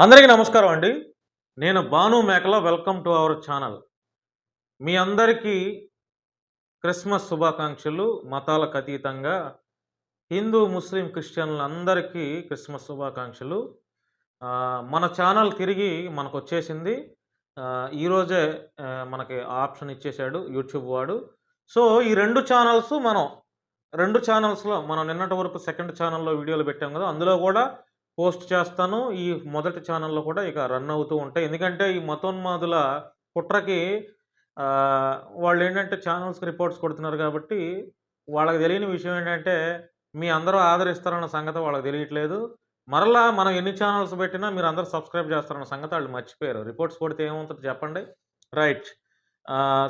అందరికీ నమస్కారం అండి. నేను Bhanu Mekala welcome to our channel. మీ అందరికీ క్రిస్మస్ శుభాకాంక్షలు. మతాలకు అతీతంగా హిందూ ముస్లిం క్రిస్టియన్లందరికీ క్రిస్మస్ శుభాకాంక్షలు. మన ఛానల్ తిరిగి మనకు వచ్చేసింది ఈరోజే మనకి ఆప్షన్ ఇచ్చేసాడు యూట్యూబ్ వాడు. సో ఈ రెండు ఛానల్స్ మనం రెండు ఛానల్స్లో మనం నిన్నటి వరకు సెకండ్ ఛానల్లో వీడియోలు పెట్టాం కదా అందులో కూడా పోస్ట్ చేస్తాను. ఈ మొదటి ఛానల్లో కూడా ఇక రన్ అవుతూ ఉంటాయి. ఎందుకంటే ఈ మతోన్మాదుల కుట్రకి వాళ్ళు ఏంటంటే ఛానల్స్కి రిపోర్ట్స్ కొడుతున్నారు కాబట్టి వాళ్ళకి తెలియని విషయం ఏంటంటే మీ అందరూ ఆదరిస్తారన్న సంగతి వాళ్ళకి తెలియట్లేదు. మరలా మనం ఎన్ని ఛానల్స్ పెట్టినా మీరు అందరూ సబ్స్క్రైబ్ చేస్తారన్న సంగతి వాళ్ళు మర్చిపోయారు. రిపోర్ట్స్ కొడితే ఏమవుతుంది చెప్పండి? రైట్.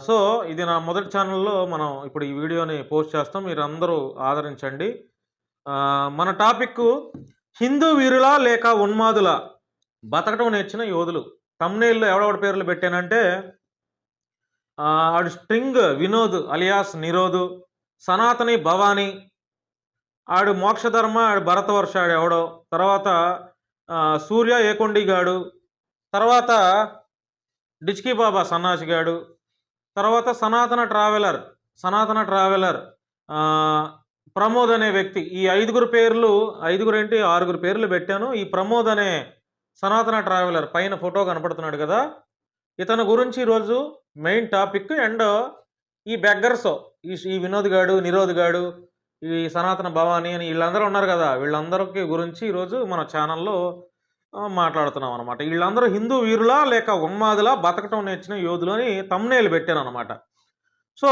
సో ఇది నా మొదటి ఛానల్లో మనం ఇప్పుడు ఈ వీడియోని పోస్ట్ చేస్తాం. మీరు అందరూ ఆదరించండి మన టాపిక్ హిందూ వీరులా లేక ఉన్మాదులా? బతకటం నేర్చిన యోధులు. తమ్నేల్లో ఎవడెవడి పేర్లు పెట్టానంటే ఆడు స్ట్రింగ్ వినోద్ అలియాస్ నిరోధు సనాతని భవానీ ఆడు మోక్షధర్మ ఆడు భరతవర్ష ఆడు ఎవడో. తర్వాత సూర్య ఏకొండిగాడు తర్వాత డిచ్కీ బాబా సన్నాసిగాడు తర్వాత సనాతన ట్రావెలర్ సనాతన ట్రావెలర్ ప్రమోద్ అనే వ్యక్తి. ఈ ఐదుగురు పేర్లు ఐదుగురు ఏంటి ఆరుగురు పేర్లు పెట్టాను. ఈ ప్రమోద్ అనే సనాతన ట్రావెలర్ పైన ఫోటో కనపడుతున్నాడు కదా. ఇతని గురించి ఈరోజు మెయిన్ టాపిక్ అండ్ ఈ బెగ్గర్స్ ఈ ఈ వినోద్ గాడు గాడు ఈ సనాతన భవాని అని వీళ్ళందరూ ఉన్నారు కదా. వీళ్ళందరికీ గురించి ఈరోజు మన ఛానల్లో మాట్లాడుతున్నాం అనమాట వీళ్ళందరూ హిందూ వీరులా లేక ఉమ్మాదిలా బతకటం నేర్చిన యోధులు అని తమ్నేలు పెట్టాను అనమాట సో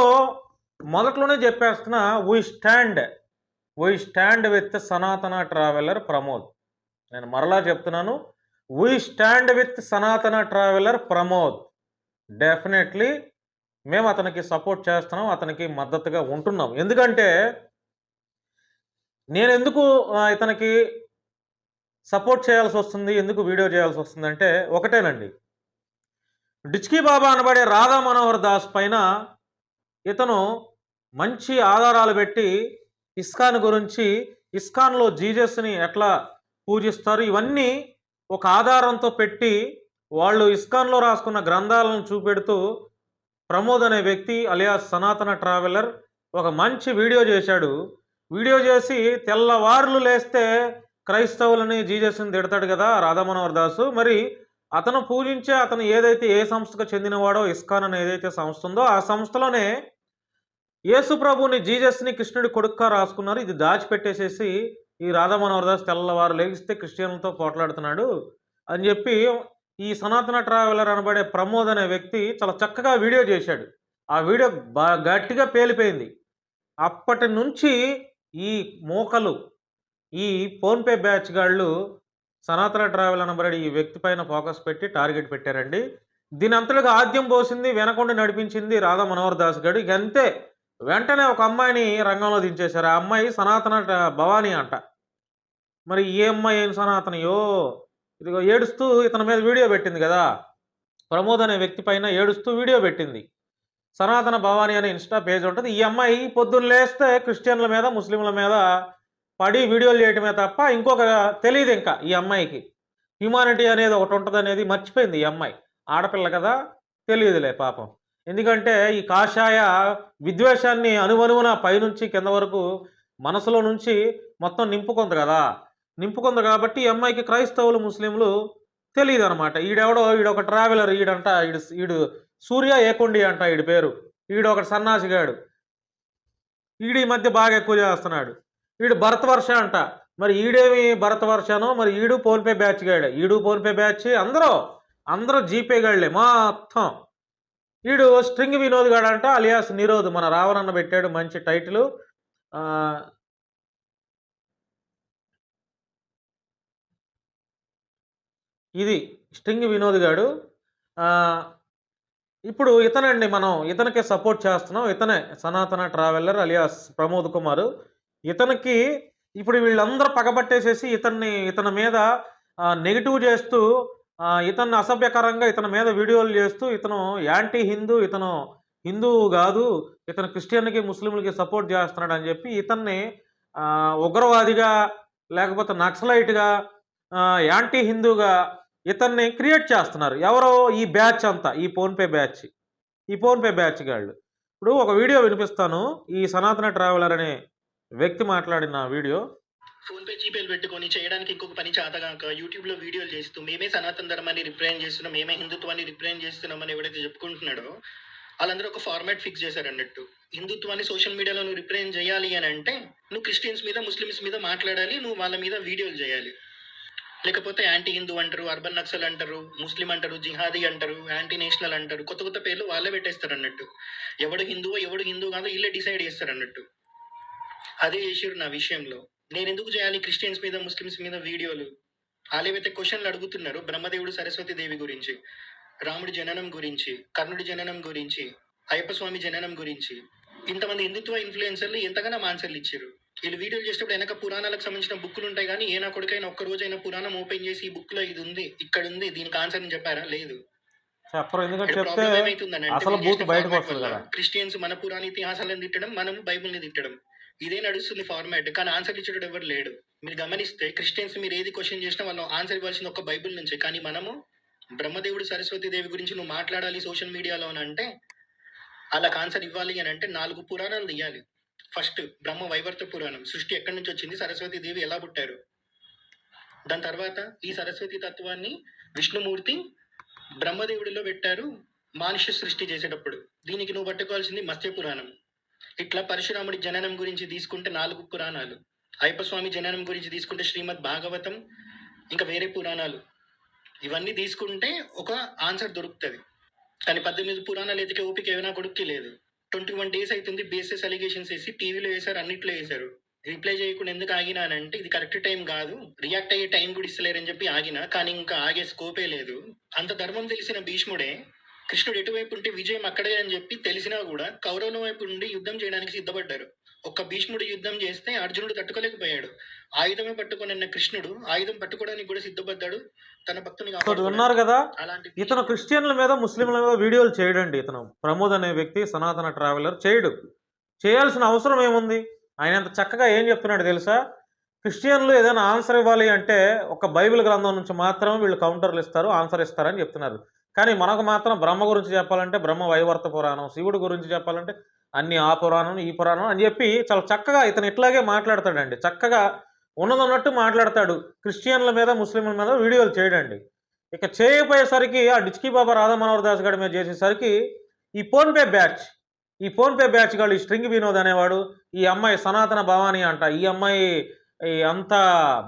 మొదట్లోనే చెప్పేస్తున్న we stand we stand with Sanatana traveller Pramod. నేను మరలా చెప్తున్నాను we stand with Sanatana traveller Pramod. Definitely మేము అతనికి సపోర్ట్ చేస్తున్నాం అతనికి మద్దతుగా ఉంటున్నాం. ఎందుకంటే నేను ఎందుకు ఇతనికి సపోర్ట్ చేయాల్సి వస్తుంది ఎందుకు వీడియో చేయాల్సి వస్తుంది అంటే ఒకటేనండి. డిచ్కీ బాబా అనబడే రాధా మనోహర్ దాస్ పైన ఇతను మంచి ఆధారాలు పెట్టి ఇస్కాన్ గురించి ఇస్కాన్లో జీజస్ని ఎట్లా పూజిస్తారు ఇవన్నీ ఒక ఆధారంతో పెట్టి వాళ్ళు ఇస్కాన్లో రాసుకున్న గ్రంథాలను చూపెడుతూ ప్రమోద్ అనే వ్యక్తి అలియాస్ సనాతన ట్రావెలర్ ఒక మంచి వీడియో చేశాడు. వీడియో చేసి తెల్లవారులు లేస్తే క్రైస్తవులని జీజస్ని తిడతాడు కదా రాధామనోహర్ దాసు. మరి అతను పూజించే అతను ఏదైతే ఏ సంస్థకు చెందినవాడో ఇస్కాన్ అని ఏదైతే సంస్థ ఉందో ఆ సంస్థలోనే యేసు ప్రభుని జీజస్ని కృష్ణుడి కొడుక్గా రాసుకున్నారు. ఇది దాచిపెట్టేసేసి ఈ రాధా దాస్ తెల్లవారు లేగిస్తే క్రిస్టియన్లతో పోట్లాడుతున్నాడు అని చెప్పి ఈ సనాతన ట్రావెలర్ అనబడే ప్రమోద్ అనే వ్యక్తి చాలా చక్కగా వీడియో చేశాడు. ఆ వీడియో బా గట్టిగా పేలిపోయింది. అప్పటి నుంచి ఈ మోకలు ఈ ఫోన్పే బ్యాచ్ గాళ్ళు సనాతన ట్రావెల్ అనబడే ఈ వ్యక్తి పైన ఫోకస్ పెట్టి టార్గెట్ పెట్టారండి. దీని అంతటిగా ఆద్యం పోసింది వెనకొండి నడిపించింది రాధా మనోహర్ దాస్ గడు ఇక అంతే వెంటనే ఒక అమ్మాయిని రంగంలో దించేశారు. ఆ అమ్మాయి సనాతన ట- భవానీ అంట. మరి ఏ అమ్మాయి ఏం సనాతనయో? ఇదిగో ఏడుస్తూ ఇతని మీద వీడియో పెట్టింది కదా. ప్రమోద్ అనే వ్యక్తి పైన ఏడుస్తూ వీడియో పెట్టింది. సనాతన భవానీ అనే ఇన్స్టా పేజ్ ఉంటుంది. ఈ అమ్మాయి పొద్దున్న లేస్తే క్రిస్టియన్ల మీద ముస్లింల మీద పడి వీడియోలు చేయటమే తప్ప ఇంకొక తెలియదు ఇంకా ఈ అమ్మాయికి. హ్యుమానిటీ అనేది ఒకటి ఉంటుంది అనేది మర్చిపోయింది ఈ అమ్మాయి. ఆడపిల్ల కదా తెలియదులే పాపం. ఎందుకంటే ఈ కాషాయ విద్వేషాన్ని అనువనువున పైనుంచి కింద వరకు మనసులో నుంచి మొత్తం నింపుకుంది కదా. నింపుకుంది కాబట్టి ఈ అమ్మాయికి క్రైస్తవులు ముస్లింలు తెలియదు అనమాట ఈడెవడో ఈడొక ట్రావెలర్ ఈడంట ఈడు ఈడు సూర్య ఏకొండి అంట ఈడి పేరు. ఈడు ఒక సన్నాసిగాడు. ఈడి ఈ మధ్య బాగా ఎక్కువ చేస్తున్నాడు. ఈడు భరతవర్ష అంట. మరి ఈడేమి భరతవర్షనో మరి ఈడు ఫోన్పే బ్యాచ్ గాడే. ఈడు ఫోన్పే బ్యాచ్ అందరూ అందరూ జీపే గాళ్ళే మొత్తం. వీడు స్ట్రింగ్ వినోద్ గాడు అంట అలియాస్ నిరోధ్ మన రావణన్న పెట్టాడు మంచి టైటిల్. ఇది స్ట్రింగ్ వినోద్ గాడు. ఇప్పుడు ఇతనండి మనం ఇతనికే సపోర్ట్ చేస్తున్నాం. ఇతనే సనాతన ట్రావెలర్ అలియాస్ ప్రమోద్ కుమార్. ఇతనికి ఇప్పుడు వీళ్ళందరూ పగబట్టేసేసి ఇతన్ని ఇతని మీద నెగిటివ్ చేస్తూ ఇతన్ని అసభ్యకరంగా ఇతని మీద వీడియోలు చేస్తూ ఇతను యాంటీ హిందూ ఇతను హిందువు కాదు ఇతను క్రిస్టియన్కి ముస్లింలకి సపోర్ట్ చేస్తున్నాడు అని చెప్పి ఇతన్ని ఉగ్రవాదిగా లేకపోతే నక్సలైట్గా యాంటీ హిందూగా ఇతన్ని క్రియేట్ చేస్తున్నారు. ఎవరో ఈ బ్యాచ్ అంతా ఈ ఫోన్పే బ్యాచ్ ఈ ఫోన్పే బ్యాచ్ గాళ్ళు. ఇప్పుడు ఒక వీడియో వినిపిస్తాను. ఈ సనాతన ట్రావెలర్ అనే వ్యక్తి మాట్లాడిన వీడియో. ఫోన్ పే జీపేలు పెట్టుకొని చేయడానికి ఇంకొక పని చేతగాక యూట్యూబ్లో వీడియోలు చేస్తూ మేమే సనాతన ధర్మాన్ని రిప్రజెంట్ చేస్తున్నాం మేమే హిందుత్వాన్ని రిప్రజెంట్ చేస్తున్నామని ఎవడైతే చెప్పుకుంటున్నాడో వాళ్ళందరూ ఒక ఫార్మాట్ ఫిక్స్ చేశారు అన్నట్టు. హిందుత్వాన్ని సోషల్ మీడియాలో నువ్వు రిప్రజెంట్ చేయాలి అని అంటే నువ్వు క్రిస్టియన్స్ మీద ముస్లిమ్స్ మీద మాట్లాడాలి నువ్వు వాళ్ళ మీద వీడియోలు చేయాలి. లేకపోతే యాంటీ హిందూ అంటారు అర్బన్ నక్సల్ అంటారు ముస్లిం అంటారు జిహాదీ అంటారు యాంటీ నేషనల్ అంటారు కొత్త కొత్త పేర్లు వాళ్ళే పెట్టేస్తారు అన్నట్టు. ఎవడు హిందువో ఎవడు హిందూ కాదో వీళ్ళే డిసైడ్ చేస్తారు అన్నట్టు. అదే చేసారు నా విషయంలో. నేను ఎందుకు చేయాలి? క్రిస్టియన్స్ మీద ముస్లిమ్స్ మీద వీడియోలు? వాళ్ళేవైతే క్వశ్చన్లు అడుగుతున్నారు బ్రహ్మదేవుడు సరస్వతి దేవి గురించి రాముడి జననం గురించి కర్ణుడి జననం గురించి అయ్యప్ప స్వామి జననం గురించి. ఇంతమంది హిందుత్వ ఇన్ఫ్లుయెన్సర్లు ఎంతగానో ఆన్సర్లు ఇచ్చారు. వీళ్ళు వీడియోలు చేసేటప్పుడు వెనక పురాణాలకు సంబంధించిన బుక్కులు ఉంటాయి కానీ ఏ నా కొడుకైనా ఒక్క రోజైనా పురాణం ఓపెన్ చేసి ఈ బుక్లో ఇది ఉంది ఇక్కడ ఉంది దీనికి ఆన్సర్ అని చెప్పారా? లేదు. చెప్పరు ఎందుకంటే ఇక్కడ చెప్తే ప్రాబ్లం ఏమైతుందని అంటే అసలు వీళ్ళు బూత్ చేసిన బయటకు format వస్తుంది వల్ల కదా. క్రిస్టియన్స్ మన పురాణ ఇతిహాసాలను తిట్టడం మనం బైబిల్ని తిట్టడం. ఇదే నడుస్తుంది ఫార్మాట్ కానీ ఆన్సర్ ఇచ్చేటప్పుడు ఎవరు లేడు. మీరు గమనిస్తే క్రిస్టియన్స్ మీరు ఏది క్వశ్చన్ చేసినా వాళ్ళు ఆన్సర్ ఇవ్వాల్సింది ఒక బైబిల్ నుంచి. కానీ మనము బ్రహ్మదేవుడు సరస్వతి దేవి గురించి నువ్వు మాట్లాడాలి సోషల్ మీడియాలో అని అంటే వాళ్ళకి ఆన్సర్ ఇవ్వాలి అని అంటే నాలుగు పురాణాలు తీయాలి. ఫస్ట్ బ్రహ్మ వైవర్త పురాణం. సృష్టి ఎక్కడి నుంచి వచ్చింది? సరస్వతి దేవి ఎలా పుట్టారు? దాని తర్వాత ఈ సరస్వతి తత్వాన్ని విష్ణుమూర్తి బ్రహ్మదేవుడిలో పెట్టారు. మానుష్య సృష్టి చేసేటప్పుడు. దీనికి నువ్వు పట్టుకోవాల్సింది మత్స్య పురాణం. ఇట్లా పరశురాముడి జననం గురించి తీసుకుంటే నాలుగు పురాణాలు అయ్యప్పస్వామి జననం గురించి తీసుకుంటే శ్రీమద్ భాగవతం ఇంకా వేరే పురాణాలు. ఇవన్నీ తీసుకుంటే ఒక ఆన్సర్ దొరుకుతుంది. కానీ పద్దెనిమిది పురాణాలు ఎతికే ఓపిక ఏమైనా కొడుక్కి లేదు. ట్వంటీ వన్ డేస్ అవుతుంది బేసెస్ అలిగేషన్స్ వేసి టీవీలో వేశారు అన్నిట్లో వేశారు. రిప్లై చేయకుండా ఎందుకు ఆగినానంటే ఇది కరెక్ట్ టైం కాదు. రియాక్ట్ అయ్యే టైం కూడా ఇస్తలేరని చెప్పి ఆగిన కానీ ఇంకా ఆగే స్కోపే లేదు. అంత ధర్మం తెలిసిన భీష్ముడే కృష్ణుడు ఎటువైపు ఉంటే విజయం అక్కడే అని చెప్పి తెలిసినా కూడా కౌరవుల వైపు నుండి యుద్ధం చేయడానికి సిద్ధపడ్డారు. ఒక్క భీష్ముడు యుద్ధం చేస్తే అర్జునుడు తట్టుకోలేకపోయాడు. ఆయుధమే పట్టుకున్న కృష్ణుడు ఆయుధం పట్టుకోవడానికి కూడా సిద్ధపడ్డాడు. తన భక్తుని. విన్నారు కదా? అలాంటి ఇతను క్రిస్టియన్ల మీద ముస్లింల మీద వీడియోలు చేయడండి ఇతను. ప్రమోద్ అనే వ్యక్తి సనాతన ట్రావెలర్ చేయడు. చేయాల్సిన అవసరం ఏముంది? ఆయన ఎంత చక్కగా ఏం చెప్తున్నాడు తెలుసా? క్రిస్టియన్లు ఏదైనా ఆన్సర్ ఇవ్వాలి అంటే ఒక బైబిల్ గ్రంథం నుంచి మాత్రమే వీళ్ళు కౌంటర్లు ఇస్తారు ఆన్సర్ ఇస్తారని చెప్తున్నారు. కానీ మనకు మాత్రం బ్రహ్మ గురించి చెప్పాలంటే బ్రహ్మ వైవర్త పురాణం శివుడు గురించి చెప్పాలంటే అన్ని ఆ పురాణం ఈ పురాణం అని చెప్పి చాలా చక్కగా ఇతను ఇట్లాగే మాట్లాడతాడండి. చక్కగా ఉన్నదన్నట్టు మాట్లాడతాడు. క్రిస్టియన్ల మీద ముస్లింల మీద వీడియోలు చేయడండి. ఇక చేయకపోయేసరికి ఆ డిచ్కీ బాబా రాధా మనోహర్ దాస్ గారి మీద చేసేసరికి ఈ ఫోన్పే బ్యాచ్ ఈ ఫోన్పే బ్యాచ్ గాడు ఈ స్ట్రింగ్ వినోద్ అనేవాడు ఈ అమ్మాయి సనాతన భవాని అంట. ఈ అమ్మాయి ఈ అంత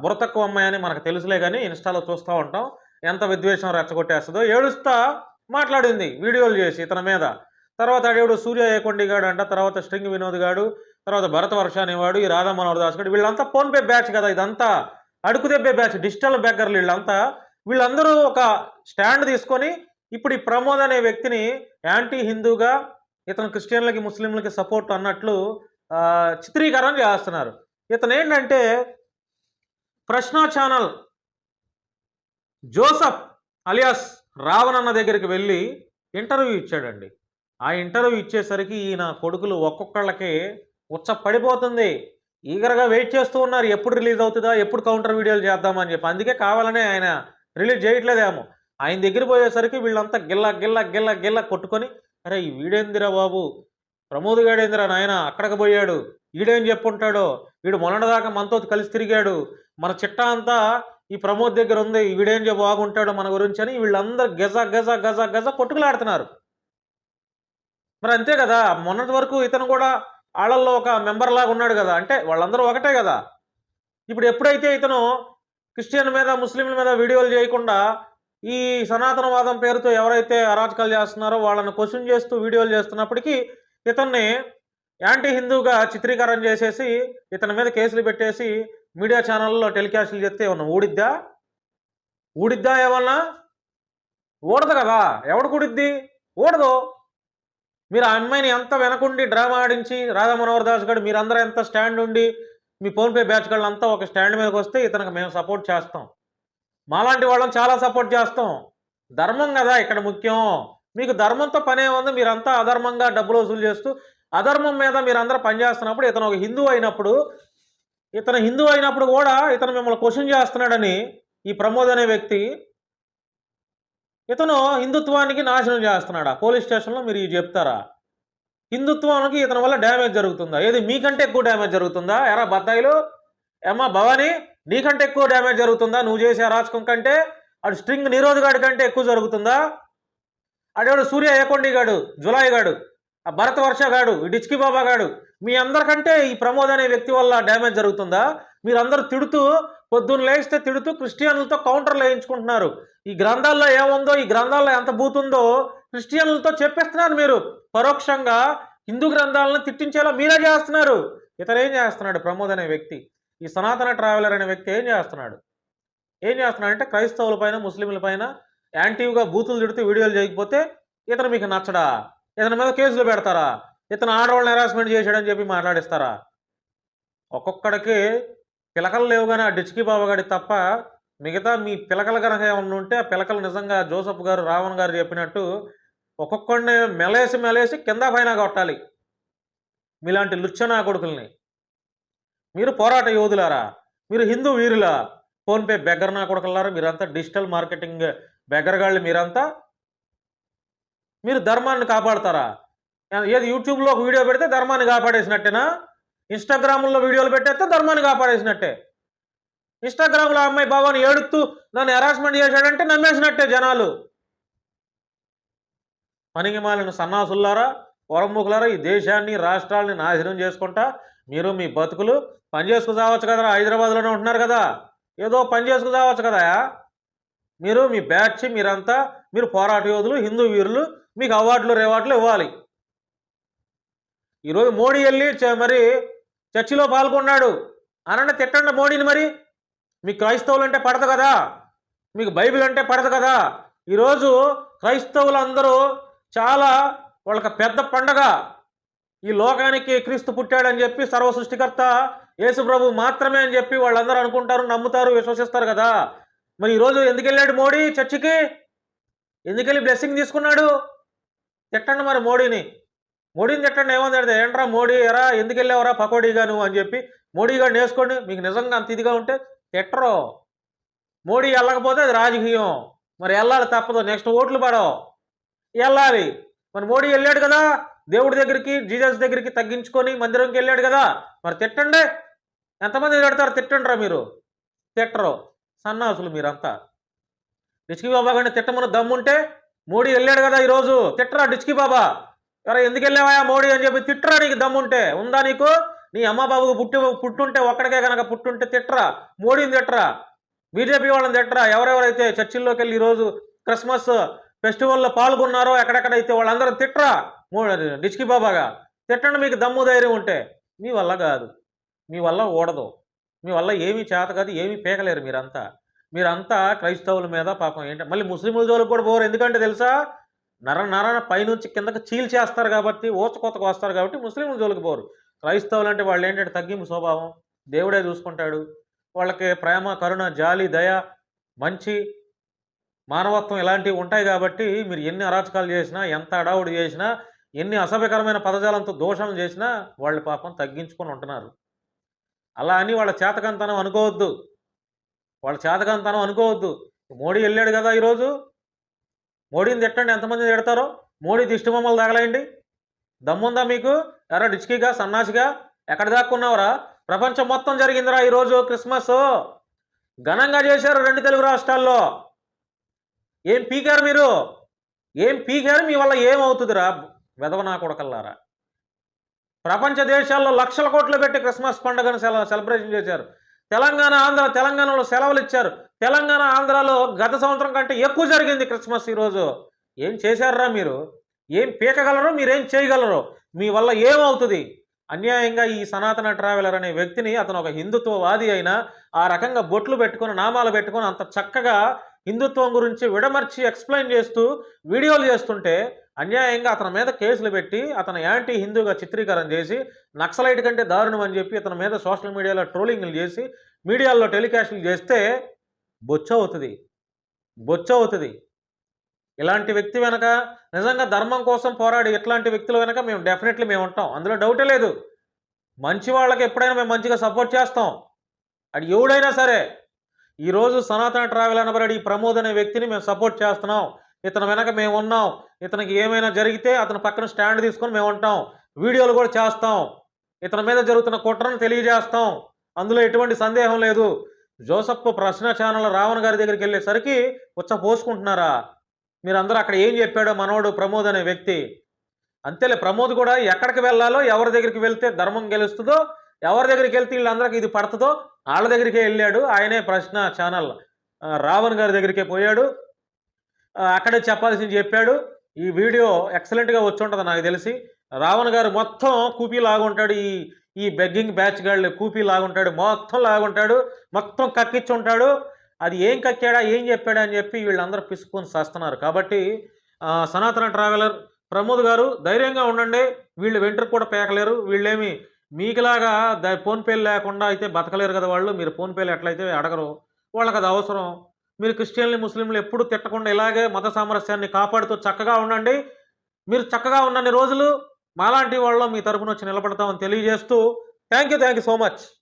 బుర్రతక్కువ అమ్మాయి అని మనకు తెలుసులే కానీ ఇన్స్టాలో చూస్తూ ఉంటాం. ఎంత విద్వేషం రెచ్చగొట్టేస్తుందో ఏడుస్తా మాట్లాడింది వీడియోలు చేసి ఇతని మీద. తర్వాత అడేవుడు సూర్య ఏకొండి గాడు అంట తర్వాత స్ట్రింగ్ వినోద్ గాడు తర్వాత భరత వర్ష అనేవాడు ఈ రాధా మనోహర్ దాస్ గాడు వీళ్ళంతా ఫోన్పే బ్యాచ్ కదా ఇదంతా. అడుకుదెబ్బే బ్యాచ్ డిజిటల్ బ్యాకర్లు వీళ్ళంతా. వీళ్ళందరూ ఒక స్టాండ్ తీసుకొని ఇప్పుడు ఈ ప్రమోద్ అనే వ్యక్తిని యాంటీ హిందూగా ఇతను క్రిస్టియన్లకి ముస్లింలకి సపోర్ట్ అన్నట్లు చిత్రీకరణ చేస్తున్నారు. ఇతను ఏంటంటే ప్రశ్న ఛానల్ జోసఫ్ అలియాస్ రావణ్ అన్న దగ్గరికి వెళ్ళి ఇంటర్వ్యూ ఇచ్చాడండి. ఆ ఇంటర్వ్యూ ఇచ్చేసరికి ఈయన కొడుకులు ఒక్కొక్కళ్ళకి ఉచ్చ పడిపోతుంది ఈగరగా వెయిట్ చేస్తూ ఉన్నారు. ఎప్పుడు రిలీజ్ అవుతుందా? ఎప్పుడు కౌంటర్ వీడియోలు చేద్దామని చెప్పి. అందుకే కావాలనే ఆయన రిలీజ్ చేయట్లేదేమో. ఆయన దగ్గర పోయేసరికి వీళ్ళంతా గిల్ల గిల్ల గిల్ల గిల్ల కొట్టుకొని అరే ఈ వీడేందిరా బాబు? ప్రమోద్ గాడేందిరా నాయన? అక్కడికి పోయాడు. ఈడేం చెప్పుంటాడో? వీడు మొన్నటిదాకా మనతో కలిసి తిరిగాడు. మన చిట్టా అంతా ఈ ప్రమోద్ దగ్గర ఉంది వీడేం చెప్ప బాగుంటాడు మన గురించి అని వీళ్ళందరూ గజ గజ గజ గజ కొట్టుకులాడుతున్నారు. మరి అంతే కదా మొన్నటి వరకు ఇతను కూడా వాళ్ళల్లో ఒక మెంబర్ లాగా ఉన్నాడు కదా అంటే వాళ్ళందరూ ఒకటే కదా. ఇప్పుడు ఎప్పుడైతే ఇతను క్రిస్టియన్ మీద ముస్లింల మీద వీడియోలు చేయకుండా ఈ సనాతనవాదం పేరుతో ఎవరైతే అరాచకాలు చేస్తున్నారో వాళ్ళని క్వశ్చన్ చేస్తూ వీడియోలు చేస్తున్నప్పటికీ ఇతన్ని యాంటీ హిందూగా చిత్రీకరణ చేసేసి ఇతని మీద కేసులు పెట్టేసి మీడియా ఛానల్లో టెలికాస్ట్లు చెప్తే ఏమన్నా ఊడిద్దా? ఊడిద్దా ఏమన్నా? ఊడదు కదా. ఎవడు కూడిద్ది ఊడదు. మీరు ఆ అమ్మాయిని ఎంత వెనకుండి డ్రామా ఆడించి రాధా మనోహర్ దాస్ గారు మీరందరూ ఎంత స్టాండ్ ఉండి మీ ఫోన్పే బ్యాచ్ అంతా ఒక స్టాండ్ మీదకి వస్తే ఇతనికి మేము సపోర్ట్ చేస్తాం. మాలాంటి వాళ్ళని చాలా సపోర్ట్ చేస్తాం. ధర్మం కదా ఇక్కడ ముఖ్యం. మీకు ధర్మంతో పనే ఉంది. మీరంతా అధర్మంగా డబ్బులు వసూలు చేస్తూ అధర్మం మీద మీరందరూ పనిచేస్తున్నప్పుడు ఇతను ఒక హిందూ అయినప్పుడు ఇతను హిందూ అయినప్పుడు కూడా ఇతను మిమ్మల్ని క్వశ్చన్ చేస్తున్నాడని ఈ ప్రమోద్ అనే వ్యక్తి ఇతను హిందుత్వానికి నాశనం చేస్తున్నాడా? పోలీస్ స్టేషన్లో మీరు ఇది చెప్తారా? హిందుత్వానికి ఇతని వల్ల డ్యామేజ్ జరుగుతుందా? ఏది మీకంటే ఎక్కువ డ్యామేజ్ జరుగుతుందా? ఎరా బత్తాయిలు? ఏమ్మా భవానీ నీకంటే ఎక్కువ డ్యామేజ్ జరుగుతుందా? నువ్వు చేసే అరాచకం కంటే అటు స్ట్రింగ్ నిరోధగాడి కంటే ఎక్కువ జరుగుతుందా? అడేవాడు సూర్య ఏకొండి గాడు జులాయి గాడు ఆ భరత్ వర్ష గాడు ఈ డిచ్కి బాబా గాడు మీ అందరికంటే ఈ ప్రమోద్ అనే వ్యక్తి వల్ల డ్యామేజ్ జరుగుతుందా? మీరందరూ తిడుతూ పొద్దున్న లేస్తే తిడుతూ క్రిస్టియన్లతో కౌంటర్లు వేయించుకుంటున్నారు. ఈ గ్రంథాల్లో ఏముందో ఈ గ్రంథాల్లో ఎంత బూతుందో క్రిస్టియన్లతో చెప్పేస్తున్నారు మీరు. పరోక్షంగా హిందూ గ్రంథాలను తిట్టించేలా మీరే చేస్తున్నారు. ఇతను ఏం చేస్తున్నాడు? ప్రమోద్ అనే వ్యక్తి. ఈ సనాతన ట్రావెలర్ అనే వ్యక్తి ఏం చేస్తున్నాడు? ఏం చేస్తున్నాడు అంటే క్రైస్తవుల పైన ముస్లింల పైన యాంటీవ్గా బూతులు తిడుతూ వీడియోలు చేయకపోతే ఇతను మీకు నచ్చడా? ఇతని మీద కేసులు పెడతారా? ఇతను ఆడవాళ్ళని హెరాస్మెంట్ చేశాడని చెప్పి మాట్లాడిస్తారా? ఒక్కొక్కడికి పిలకలు లేవు కానీ ఆ డిచ్కి బాబుగాడి గారి తప్ప మిగతా మీ పిలకల కనుక ఏమన్నా ఉంటే ఆ పిలకలు నిజంగా జోసఫ్ గారు రావణ్ గారు చెప్పినట్టు ఒక్కొక్కడిని మెలేసి మెలేసి కింద పైన కొట్టాలి. మీలాంటి లుచ్చనా కొడుకుల్ని. మీరు పోరాట యోధులారా? మీరు హిందూ వీరులా? ఫోన్పే బెగ్గర నా కొడుకులారా మీరంతా డిజిటల్ మార్కెటింగ్ బెగ్గరగాళ్ళు మీరంతా. మీరు ధర్మాన్ని కాపాడతారా? ఏది యూట్యూబ్లో ఒక వీడియో పెడితే ధర్మాన్ని కాపాడేసినట్టేనా? ఇన్స్టాగ్రామ్లో వీడియోలు పెట్టేస్తే ధర్మాన్ని కాపాడేసినట్టే. ఇన్స్టాగ్రామ్లో అమ్మాయి బాబాని ఏడుస్తూ నన్ను హెరాస్మెంట్ చేశాడంటే నమ్మేసినట్టే జనాలు. పనికిమాలిన సన్నాసుల్లారా పొరముఖులారా ఈ దేశాన్ని రాష్ట్రాలని నాశనం చేసుకుంటా మీరు మీ బతుకులు పని చేసుకు చావచ్చు కదరా హైదరాబాద్లోనే ఉంటున్నారు కదా. ఏదో పని చేసుకు చావచ్చు కదా. మీరు మీ బ్యాచ్ మీరంతా మీరు పోరాట యోధులు హిందూ వీరులు మీకు అవార్డులు రివార్డులు ఇవ్వాలి. ఈరోజు మోడీ వెళ్ళి చ- మరి చర్చిలో పాల్గొన్నాడు. అనన్న తిట్టండి మోడీని మరి. మీకు క్రైస్తవులు అంటే పడదు కదా. మీకు బైబిల్ అంటే పడదు కదా. ఈరోజు క్రైస్తవులందరూ చాలా వాళ్ళకి పెద్ద పండగ. ఈ లోకానికి క్రీస్తు పుట్టాడని చెప్పి సర్వ సృష్టికర్త యేసుప్రభు మాత్రమే అని చెప్పి వాళ్ళందరూ అనుకుంటారు నమ్ముతారు విశ్వసిస్తారు కదా. మరి ఈరోజు ఎందుకు వెళ్ళాడు మోడీ చర్చికి? ఎందుకెళ్ళి బ్లెస్సింగ్ తీసుకున్నాడు? తిట్టండి మరి మోడీని. మోడీని తిట్టండి ఏమని తిడితే ఏంట్రా మోడీ ఎరా? ఎందుకు వెళ్ళావరా పకోడీగా నువ్వు అని చెప్పి మోడీ గారిని నేర్చుకోండి. మీకు నిజంగా అంత ఇదిగా ఉంటే తిట్టరు. మోడీ వెళ్ళకపోతే అది రాజకీయం. మరి వెళ్ళాలి తప్పదు. నెక్స్ట్ ఓట్లు పడవు. వెళ్ళాలి. మరి మోడీ వెళ్ళాడు కదా దేవుడి దగ్గరికి జీజస్ దగ్గరికి తగ్గించుకొని మందిరంకి వెళ్ళాడు కదా. మరి తిట్టండి. ఎంతమంది తిడతారు? తిట్టండిరా మీరు. తిట్టరు. సన్నాసులు మీరంతా. డిచ్కి బాబా గారిని తిట్టమని దమ్ముంటే మోడీ వెళ్ళాడు కదా ఈరోజు. తిట్టరా డిచ్కి బాబా. ఎవరా ఎందుకు వెళ్ళావా మోడీ అని చెప్పి తిట్టరా నీకు దమ్ముంటే. ఉందా నీకు? నీ అమ్మ బాబుకు పుట్టి పుట్టుంటే ఒక్కడికే కనుక పుట్టుంటే తిట్టరా? మోడీని తిట్టరా? బీజేపీ వాళ్ళని తిట్టరా? ఎవరెవరైతే చర్చిల్లోకి వెళ్ళి ఈరోజు క్రిస్మస్ ఫెస్టివల్లో పాల్గొన్నారో ఎక్కడెక్కడైతే వాళ్ళందరూ తిట్టరా? మో డిచ్కి బాబాగా. తిట్టండి మీకు దమ్ము ధైర్యం ఉంటే. మీ వల్ల కాదు. మీ వల్ల ఓడదు మీ వల్ల ఏమీ చేత కాదు ఏమీ పీకలేరు మీరంతా. మీరంతా క్రైస్తవుల మీద పాపం ఏంటి? మళ్ళీ ముస్లింల జోలు కూడా పోరు. ఎందుకంటే తెలుసా? నర నరన పైనుంచి కిందకి చీల్చేస్తారు కాబట్టి ఓచకోతకు వస్తారు కాబట్టి ముస్లింల జోలికి పోరు. క్రైస్తవులు అంటే వాళ్ళు ఏంటంటే తగ్గింపు స్వభావం. దేవుడే చూసుకుంటాడు. వాళ్ళకి ప్రేమ కరుణ జాలి దయ మంచి మానవత్వం ఇలాంటివి ఉంటాయి కాబట్టి మీరు ఎన్ని అరాచకాలు చేసినా ఎంత అడావుడి చేసినా ఎన్ని అసభ్యకరమైన పదజాలంతో దోషాలు చేసినా వాళ్ళు పాపం తగ్గించుకొని ఉంటున్నారు. అలా అని వాళ్ళ చేతకంతనం అనుకోవద్దు. వాళ్ళ చేతకంతనం అనుకోవద్దు. మోడీ వెళ్ళాడు కదా ఈరోజు. మోడీని తిట్టండి. ఎంతమంది తిడతారో? మోడీ దిష్టి బొమ్మలు తగలేయండి. దమ్ముందా మీకు? ఎరా డిచ్కిగా సన్నాసిగా? ఎక్కడ దాక్కున్నావురా? ప్రపంచం మొత్తం జరిగిందిరా ఈరోజు క్రిస్మస్. ఘనంగా చేశారు రెండు తెలుగు రాష్ట్రాల్లో. ఏం పీకారు మీరు? ఏం పీకారు? మీ వల్ల ఏమవుతుందిరా? వెదవనా కొడకల్లారా. ప్రపంచ దేశాల్లో లక్షల కోట్లు పెట్టి క్రిస్మస్ పండుగను సెల సెలబ్రేషన్ చేశారు. తెలంగాణ ఆంధ్ర తెలంగాణలో సెలవులు ఇచ్చారు. తెలంగాణ ఆంధ్రాలో గత సంవత్సరం కంటే ఎక్కువ జరిగింది క్రిస్మస్ ఈరోజు. ఏం చేశారా మీరు? ఏం పీకగలరు మీరేం చేయగలరు? మీ వల్ల ఏమవుతుంది? అన్యాయంగా ఈ సనాతన ట్రావెలర్ అనే వ్యక్తిని అతను ఒక హిందుత్వవాది అయినా ఆ రకంగా బొట్లు పెట్టుకొని నామాలు పెట్టుకొని అంత చక్కగా హిందుత్వం గురించి విడమర్చి ఎక్స్ప్లెయిన్ చేస్తూ వీడియోలు చేస్తుంటే అన్యాయంగా అతని మీద కేసులు పెట్టి అతను యాంటీ హిందూగా చిత్రీకరణ చేసి నక్సలైట్ కంటే దారుణం అని చెప్పి అతని మీద సోషల్ మీడియాలో ట్రోలింగ్లు చేసి మీడియాలో టెలికాస్ట్లు చేస్తే బొచ్చ అవుతుంది. బొచ్చ అవుతుంది. ఇలాంటి వ్యక్తి వెనక నిజంగా ధర్మం కోసం పోరాడి ఇట్లాంటి వ్యక్తుల వెనక మేము డెఫినెట్లీ మేము ఉంటాం. అందులో డౌటే లేదు. మంచి వాళ్ళకి ఎప్పుడైనా మేము మంచిగా సపోర్ట్ చేస్తాం. అది ఎవడైనా సరే ఈరోజు సనాతన ట్రావెల్ అనబడి ప్రమోద్ అనే వ్యక్తిని మేము సపోర్ట్ చేస్తున్నాం. ఇతని వెనక మేము ఉన్నాం. ఇతనికి ఏమైనా జరిగితే అతని పక్కన స్టాండ్ తీసుకొని మేము ఉంటాం. వీడియోలు కూడా చేస్తాం. ఇతని మీద జరుగుతున్న కుట్రను తెలియజేస్తాం. అందులో ఎటువంటి సందేహం లేదు. జోసఫ్ ప్రశ్న ఛానల్ రావణ్ గారి దగ్గరికి వెళ్ళేసరికి ఉచ్చ పోసుకుంటున్నారా? మీరందరూ అక్కడ ఏం చెప్పాడో మనోడు ప్రమోద్ అనే వ్యక్తి. అంతేలే ప్రమోద్ కూడా ఎక్కడికి వెళ్ళాలో ఎవరి దగ్గరికి వెళ్తే ధర్మం గెలుస్తుందో ఎవరి దగ్గరికి వెళ్తే వీళ్ళందరికీ ఇది పడుతుందో వాళ్ళ దగ్గరికే వెళ్ళాడు. ఆయనే ప్రశ్న ఛానల్ రావణ్ గారి దగ్గరికే పోయాడు. అక్కడే చెప్పాల్సింది చెప్పాడు. ఈ వీడియో ఎక్సలెంట్గా వచ్చి ఉంటుంది నాకు తెలిసి. రావణ్ గారు మొత్తం కూపీ లాగుంటాడు ఈ ఈ బెగ్గింగ్ బ్యాచ్ గాళ్ళు కూపీ లాగుంటాడు మొత్తం లాగుంటాడు మొత్తం కక్కిచ్చి ఉంటాడు. అది ఏం కక్కాడా ఏం చెప్పాడా అని చెప్పి వీళ్ళందరూ పిసుకొని చేస్తున్నారు కాబట్టి సనాతన ట్రావెలర్ ప్రమోద్ గారు ధైర్యంగా ఉండండి. వీళ్ళు వెంట్రుకు కూడా పేకలేరు. వీళ్ళేమి మీకులాగా ద ఫోన్పేలు లేకుండా అయితే బతకలేరు కదా వాళ్ళు. మీరు ఫోన్పేలు ఎట్లయితే అడగరు. వాళ్ళకి అది అవసరం. మీరు క్రిస్టియన్లు ముస్లింలు ఎప్పుడు తిట్టకుండా ఇలాగే మత సామరస్యాన్ని కాపాడుతూ చక్కగా ఉండండి. మీరు చక్కగా ఉన్నన్ని రోజులు. మాలాంటి వాళ్ళు మీ తరపున వచ్చి నిలబడతామని తెలియజేస్తూ thank you thank you so much.